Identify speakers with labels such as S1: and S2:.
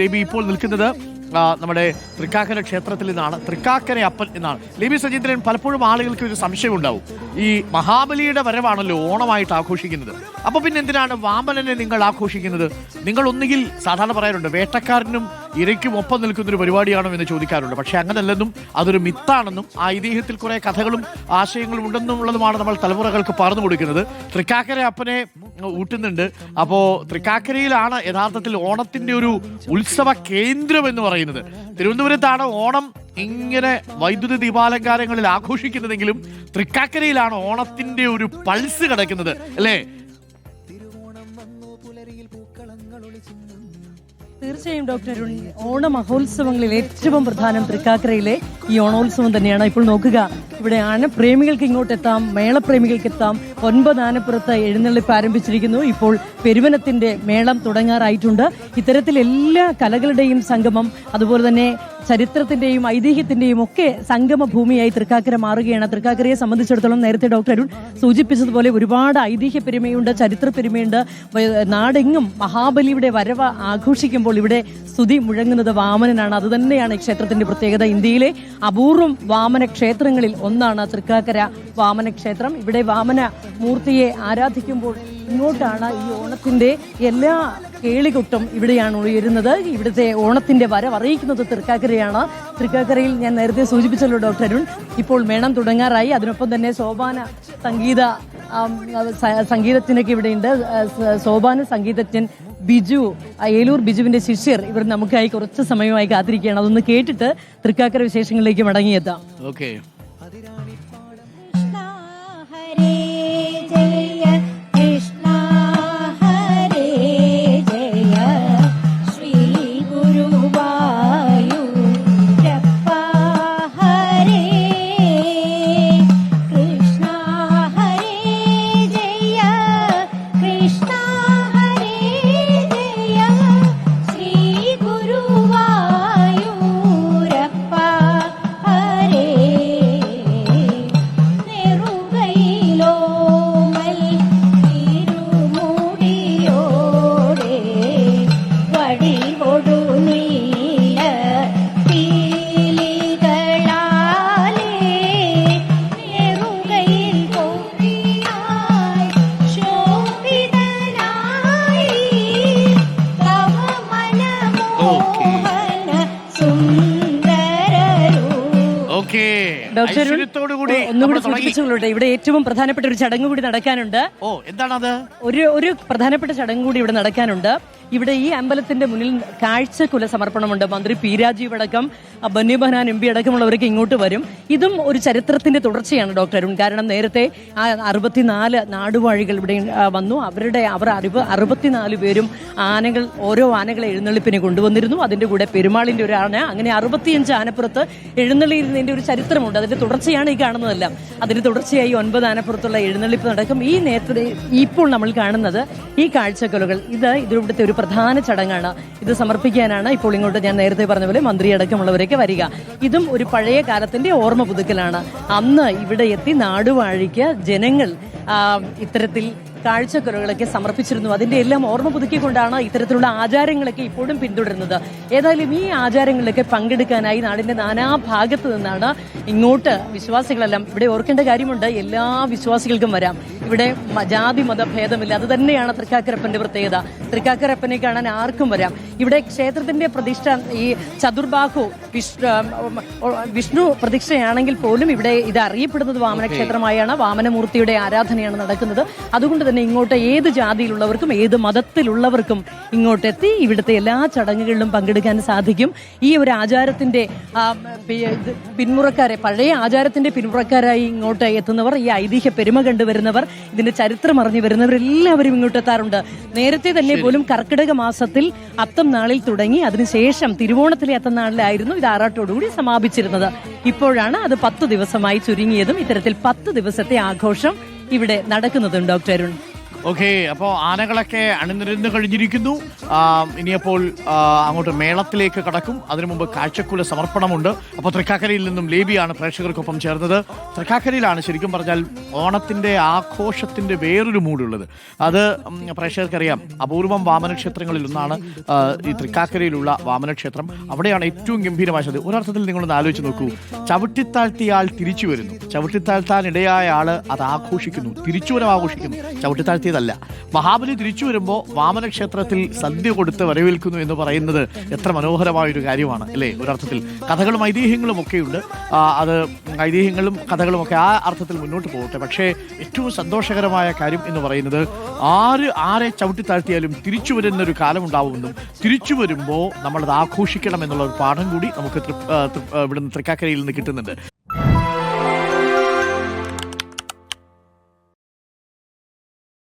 S1: ലേബി ഇപ്പോൾ നിൽക്കുന്നത് നമ്മുടെ തൃക്കാക്കര ക്ഷേത്രത്തിൽ നിന്നാണ്. തൃക്കാക്കര അപ്പൻ എന്നാണ്. ലേബി സജീന്ദ്രൻ പലപ്പോഴും ആളുകൾക്ക് ഒരു സംശയം ഉണ്ടാവും ഈ മഹാബലിയുടെ വരവാണല്ലോ ഓണമായിട്ട് ആഘോഷിക്കുന്നത്. അപ്പൊ പിന്നെ എന്തിനാണ് വാമനനെ നിങ്ങൾ ആഘോഷിക്കുന്നത്? നിങ്ങൾ ഒന്നുകിൽ സാധാരണ പറയാറുണ്ട് വേട്ടക്കാരനും ഇരയ്ക്കും ഒപ്പം നിൽക്കുന്നൊരു പരിപാടിയാണോ എന്ന് ചോദിക്കാറുണ്ട്. പക്ഷേ അങ്ങനല്ലെന്നും അതൊരു മിത്താണെന്നും ആ ഐതിഹ്യത്തിൽ കുറെ കഥകളും ആശയങ്ങളും ഉണ്ടെന്നുള്ളതുമാണ് നമ്മൾ തലമുറകൾക്ക് പറഞ്ഞു കൊടുക്കുന്നത്. തൃക്കാക്കര അപ്പനെ ഊട്ടുന്നുണ്ട്. അപ്പോ തൃക്കാക്കരയിലാണ് യഥാർത്ഥത്തിൽ ഓണത്തിന്റെ ഒരു ഉത്സവ കേന്ദ്രം എന്ന് പറയുന്നത്. തിരുവനന്തപുരത്താണ് ഓണം ഇങ്ങനെ വൈദ്യുതി ദീപാലങ്കാരങ്ങളിൽ ആഘോഷിക്കുന്നതെങ്കിലും തൃക്കാക്കരയിലാണ് ഓണത്തിന്റെ ഒരു പൾസ് കിടക്കുന്നത്. അല്ലേ?
S2: തീർച്ചയായും ഡോക്ടർ അരുൺ ഓണ മഹോത്സവങ്ങളിൽ ഏറ്റവും പ്രധാനം തൃക്കാക്കരയിലെ ഈ ഓണോത്സവം തന്നെയാണ്. ഇപ്പോൾ നോക്കുക ഇവിടെ ആനപ്രേമികൾക്ക് ഇങ്ങോട്ട് എത്താം മേളപ്രേമികൾക്ക് എത്താം. ഒൻപത് ആനപ്പുറത്ത് എഴുന്നള്ളിപ്പ് ആരംഭിച്ചിരിക്കുന്നു. ഇപ്പോൾ പെരുവനത്തിന്റെ മേളം തുടങ്ങാറായിട്ടുണ്ട്. ഇത്തരത്തിൽ എല്ലാ കലകളുടെയും സംഗമം അതുപോലെ തന്നെ ചരിത്രത്തിന്റെയും ഐതിഹ്യത്തിന്റെയും ഒക്കെ സംഗമ ഭൂമിയായി തൃക്കാക്കര മാറുകയാണ്. തൃക്കാക്കരയെ സംബന്ധിച്ചിടത്തോളം നേരത്തെ ഡോക്ടർ അരുൺ സൂചിപ്പിച്ചതുപോലെ ഒരുപാട് ഐതിഹ്യ പെരുമയുണ്ട് ചരിത്ര പെരുമയുണ്ട്. നാടെങ്ങും മഹാബലിയുടെ വരവ് ആഘോഷിക്കുമ്പോൾ ഇവിടെ സ്തുതി മുഴങ്ങുന്നത് വാമനനാണ്. അത് തന്നെയാണ് ഈ ക്ഷേത്രത്തിന്റെ പ്രത്യേകത. ഇന്ത്യയിലെ അപൂർവം വാമന ക്ഷേത്രങ്ങളിൽ ഒന്നാണ് തൃക്കാക്കര വാമന ക്ഷേത്രം ഇവിടെ വാമന മൂർത്തിയെ ആരാധിക്കുമ്പോൾ ഇങ്ങോട്ടാണ് ഈ ഓണത്തിന്റെ എല്ലാ കേളികൊട്ടും ഇവിടെയാണ് ഉയരുന്നത് ഇവിടുത്തെ ഓണത്തിന്റെ വരവ് അറിയിക്കുന്നത് തൃക്കാക്കരയാണ്. തൃക്കാക്കരയിൽ ഞാൻ നേരത്തെ സൂചിപ്പിച്ചല്ലോ ഡോക്ടർ അരുൺ. ഇപ്പോൾ മേണം തുടങ്ങാറായി. അതിനൊപ്പം തന്നെ സോപാന സംഗീത സംഗീതജ്ഞനൊക്കെ ഇവിടെയുണ്ട്. സോപാന സംഗീതജ്ഞൻ ബിജു ഏലൂർ ബിജുവിന്റെ ശിഷ്യർ ഇവർ നമുക്കായി കുറച്ച് സമയമായി കാത്തിരിക്കുകയാണ്. അതൊന്ന് കേട്ടിട്ട് തൃക്കാക്കര വിശേഷങ്ങളിലേക്ക് മടങ്ങിയെത്താം. ഡോക്ടർ ഒന്നുകൂടി സൂചിപ്പിച്ചുകൊള്ളട്ടെ ഇവിടെ ഏറ്റവും പ്രധാനപ്പെട്ട ഒരു ചടങ്ങ് കൂടി നടക്കാനുണ്ട്.
S1: ഓ എന്താണത്?
S2: ഒരു ഒരു പ്രധാനപ്പെട്ട ചടങ്ങ് കൂടി ഇവിടെ നടക്കാനുണ്ട്. ഇവിടെ ഈ അമ്പലത്തിന്റെ മുന്നിൽ കാഴ്ചക്കുല സമർപ്പണമുണ്ട്. മന്ത്രി പി രാജീവ് അടക്കം ബന്നി ബഹനാൻ എം പി അടക്കമുള്ളവരൊക്കെ ഇങ്ങോട്ട് വരും. ഇതും ഒരു ചരിത്രത്തിന്റെ തുടർച്ചയാണ് ഡോക്ടർ അരുൺ. കാരണം നേരത്തെ ആ അറുപത്തിനാല് നാടുവാഴികൾ ഇവിടെ വന്നു. അവരുടെ അവർ അറിവ് അറുപത്തിനാല് പേരും ആനകൾ ഓരോ ആനകളെ എഴുന്നള്ളിപ്പിനെ കൊണ്ടുവന്നിരുന്നു. അതിന്റെ കൂടെ പെരുമാളിന്റെ ഒരു ആന അങ്ങനെ അറുപത്തിയഞ്ച് ആനപ്പുറത്ത് എഴുന്നള്ളിയിരുന്നതിന്റെ ഒരു ചരിത്രമുണ്ട്. അതിന്റെ തുടർച്ചയാണ് ഈ കാണുന്നതെല്ലാം. അതിന്റെ തുടർച്ചയായി ഒൻപത് ആനപ്പുറത്തുള്ള എഴുന്നള്ളിപ്പ് നടക്കും. ഈ നേരത്തെ ഇപ്പോൾ നമ്മൾ കാണുന്നത് ഈ കാഴ്ചക്കലുകൾ. ഇത് ഇതിലൂടെ ഒരു പ്രധാന ചടങ്ങാണ് ഇത് സമർപ്പിക്കാനാണ് ഇപ്പോൾ ഇങ്ങോട്ട് ഞാൻ നേരത്തെ പറഞ്ഞ പോലെ മന്ത്രി അടക്കമുള്ളവരൊക്കെ വരിക. ഇതും ഒരു പഴയ കാലത്തിന്റെ ഓർമ്മ പുതുക്കലാണ്. അന്ന് ഇവിടെ എത്തി നാടുവാഴിക്ക് ജനങ്ങൾ ഇത്തരത്തിൽ കാഴ്ചക്കുലകളൊക്കെ സമർപ്പിച്ചിരുന്നു. അതിന്റെ എല്ലാം ഓർമ്മ പുതുക്കിക്കൊണ്ടാണ് ഇത്തരത്തിലുള്ള ആചാരങ്ങളൊക്കെ ഇപ്പോഴും പിന്തുടരുന്നത്. ഏതായാലും ഈ ആചാരങ്ങളിലൊക്കെ പങ്കെടുക്കാനായി നാടിന്റെ നാനാഭാഗത്ത് നിന്നാണ് ഇങ്ങോട്ട് വിശ്വാസികളെല്ലാം. ഇവിടെ ഓർക്കേണ്ട കാര്യമുണ്ട് എല്ലാ വിശ്വാസികൾക്കും വരാം. ഇവിടെ ജാതി മത ഭേദമില്ല അത് തന്നെയാണ് തൃക്കാക്കരപ്പന്റെ പ്രത്യേകത. തൃക്കാക്കരപ്പനെ കാണാൻ ആർക്കും വരാം. ഇവിടെ ക്ഷേത്രത്തിന്റെ പ്രതിഷ്ഠ ഈ ചതുർബാഹു വിഷ്ണു പ്രതിഷ്ഠയാണെങ്കിൽ പോലും ഇവിടെ ഇത് അറിയപ്പെടുന്നത് വാമന ക്ഷേത്രമായാണ് വാമനമൂർത്തിയുടെ ആരാധനയാണ് നടക്കുന്നത്. അതുകൊണ്ട് തന്നെ ഇങ്ങോട്ട് ഏത് ജാതിയിലുള്ളവർക്കും ഏത് മതത്തിലുള്ളവർക്കും ഇങ്ങോട്ടെത്തി ഇവിടുത്തെ എല്ലാ ചടങ്ങുകളിലും പങ്കെടുക്കാൻ സാധിക്കും. ഈ ഒരു ആചാരത്തിന്റെ പിന്മുറക്കാരെ പഴയ ആചാരത്തിന്റെ പിന്മുറക്കാരായി ഇങ്ങോട്ട് എത്തുന്നവർ ഈ ഐതിഹ്യ പെരുമ കണ്ടുവരുന്നവർ ഇതിന്റെ ചരിത്രം അറിഞ്ഞു വരുന്നവർ എല്ലാവരും ഇങ്ങോട്ട് എത്താറുണ്ട് നേരത്തെ തന്നെ പോലും കർക്കിടക മാസത്തിൽ അത്തം നാളിൽ തുടങ്ങി. അതിനുശേഷം തിരുവോണത്തിലെ അത്തനാളിലായിരുന്നു ഇത് ആറാട്ടോടുകൂടി സമാപിച്ചിരുന്നത്. ഇപ്പോഴാണ് അത് പത്ത് ദിവസമായി ചുരുങ്ങിയതും ഇത്തരത്തിൽ പത്ത് ദിവസത്തെ ആഘോഷം ഇവിടെ നടക്കുന്നതും ഡോക്ടർ അരുൺ.
S1: ഓക്കെ അപ്പോൾ ആനകളൊക്കെ അണിനിരന്ന് കഴിഞ്ഞിരിക്കുന്നു. ഇനിയപ്പോൾ അങ്ങോട്ട് മേളത്തിലേക്ക് കടക്കും. അതിനു മുമ്പ് കാഴ്ചക്കുല സമർപ്പണമുണ്ട്. അപ്പോൾ തൃക്കാക്കരയിൽ നിന്നും ലേബിയാണ് പ്രേക്ഷകർക്കൊപ്പം ചേർന്നത്. തൃക്കാക്കരയിലാണ് ശരിക്കും പറഞ്ഞാൽ ഓണത്തിന്റെ ആഘോഷത്തിന്റെ വേറൊരു മൂടുള്ളത്. അത് പ്രേക്ഷകർക്കറിയാം. അപൂർവം വാമനക്ഷേത്രങ്ങളിൽ ഒന്നാണ് ഈ തൃക്കാക്കരയിലുള്ള വാമനക്ഷേത്രം. അവിടെയാണ് ഏറ്റവും ഗംഭീരമായത്. ഒരർത്ഥത്തിൽ നിങ്ങളൊന്ന് ആലോചിച്ച് നോക്കൂ. ചവിട്ടിത്താഴ്ത്തിയ ആൾ തിരിച്ചു വരുന്നു. ചവിട്ടിത്താഴ്ത്താൻ ഇടയായ ആൾ അത് ആഘോഷിക്കുന്നു. തിരിച്ചുവരവ് ആഘോഷിക്കുന്നു ചവിട്ടിത്താഴ്ത്തിയതല്ല മഹാബലി തിരിച്ചു വരുമ്പോൾ വാമനക്ഷേത്രത്തിൽ സദ്യ കൊടുത്ത് വരവേൽക്കുന്നു എന്ന് പറയുന്നത് എത്ര മനോഹരമായൊരു കാര്യമാണ് അല്ലേ? ഒരർത്ഥത്തിൽ കഥകളും ഐതിഹ്യങ്ങളും ഒക്കെയുണ്ട്. അത് ഐതിഹ്യങ്ങളും കഥകളും ഒക്കെ ആ അർത്ഥത്തിൽ മുന്നോട്ട് പോകട്ടെ. പക്ഷേ ഏറ്റവും സന്തോഷകരമായ കാര്യം എന്ന് പറയുന്നത് ആര് ആരെ ചവിട്ടിത്താഴ്ത്തിയാലും തിരിച്ചു വരുന്ന ഒരു കാലം ഉണ്ടാവുമെന്നും തിരിച്ചു വരുമ്പോൾ നമ്മളത് ആഘോഷിക്കണം എന്നുള്ള ഒരു പാഠം കൂടി നമുക്ക് ഇവിടുന്ന് തൃക്കാക്കരയിൽ നിന്ന് കിട്ടുന്നുണ്ട്.